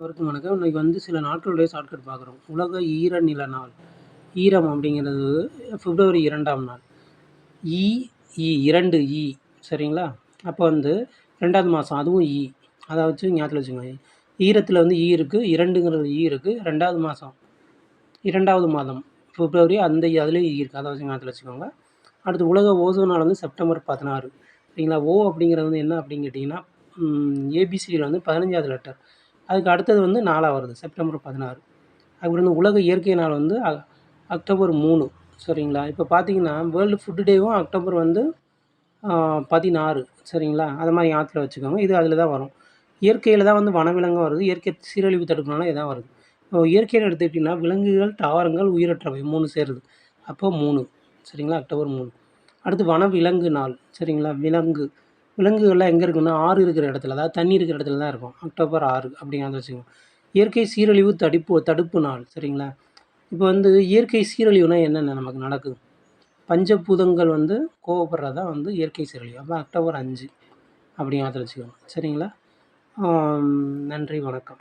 வணக்கம் வணக்கம் இன்றைக்கி வந்து சில நாட்களுடைய ஷார்ட்கட் பார்க்குறோம் உலக ஈர நில நாள். ஈரம் அப்படிங்கிறது பிப்ரவரி இரண்டாம் நாள். ஈ ஈ இரண்டு ஈ. சரிங்களா? அப்போ வந்து ரெண்டாவது மாதம் அதுவும் ஈ. அதை வச்சு ஞாபகத்தில் வச்சுக்கோங்க. ஈரத்தில் வந்து ஈ இருக்குது இரண்டுங்கிறது ஈ இருக்குது ரெண்டாவது மாதம் இரண்டாவது மாதம் பிப்ரவரி அந்த அதுலேயும் ஈ இருக்குது அதை வச்சு ஞாபகத்தில் வச்சுக்கோங்க. அடுத்து உலக ஓசோ நாள் வந்து செப்டம்பர் பதினாறு. சரிங்களா? ஓ அப்படிங்கிறது வந்து என்ன அப்படின்னு கேட்டிங்கன்னா ஏபிசியில் வந்து பதினஞ்சாவது லெட்டர் அதுக்கு அடுத்தது வந்து நாளாக வருது செப்டம்பர் பதினாறு. அப்புறம் வந்து உலக இயற்கை நாள் வந்து அ அக்டோபர் மூணு சரிங்களா? இப்போ பார்த்தீங்கன்னா வேர்ல்டு ஃபுட்டு டேவும் அக்டோபர் வந்து பதினாறு சரிங்களா? அது மாதிரி ஆற்றுல வச்சுக்கோங்க. இது அதில் தான் வரும். இயற்கையில் தான் வந்து வனவிலங்கும் வருது. இயற்கை சீரழிவு தடுப்புனால இதான் வருது. இப்போ இயற்கையில் எடுத்துக்கிட்டிங்கன்னா விலங்குகள் தாவரங்கள் உயிரற்றவை மூணு சேருது. அப்போ மூணு சரிங்களா? அக்டோபர் மூணு. அடுத்து வனவிலங்கு நாள் சரிங்களா? விலங்கு. விலங்குகள்லாம் எங்கே இருக்குன்னா ஆறு இருக்கிற இடத்துல அதாவது தண்ணி இருக்கிற இடத்துல தான் இருக்கும். அக்டோபர் ஆறு அப்படிங்கிறத வச்சுக்கோங்க. இயற்கை சீரழிவு தடுப்பு தடுப்பு நாள் சரிங்களா? இப்போ வந்து இயற்கை சீரழிவுனா என்னென்ன நமக்கு நடக்குது? பஞ்சபூதங்கள் வந்து கோவப்படுறதா வந்து இயற்கை சீரழிவு. அப்போ அக்டோபர் அஞ்சு அப்படிங்கிறத வச்சுக்கோங்க. சரிங்களா? நன்றி வணக்கம்.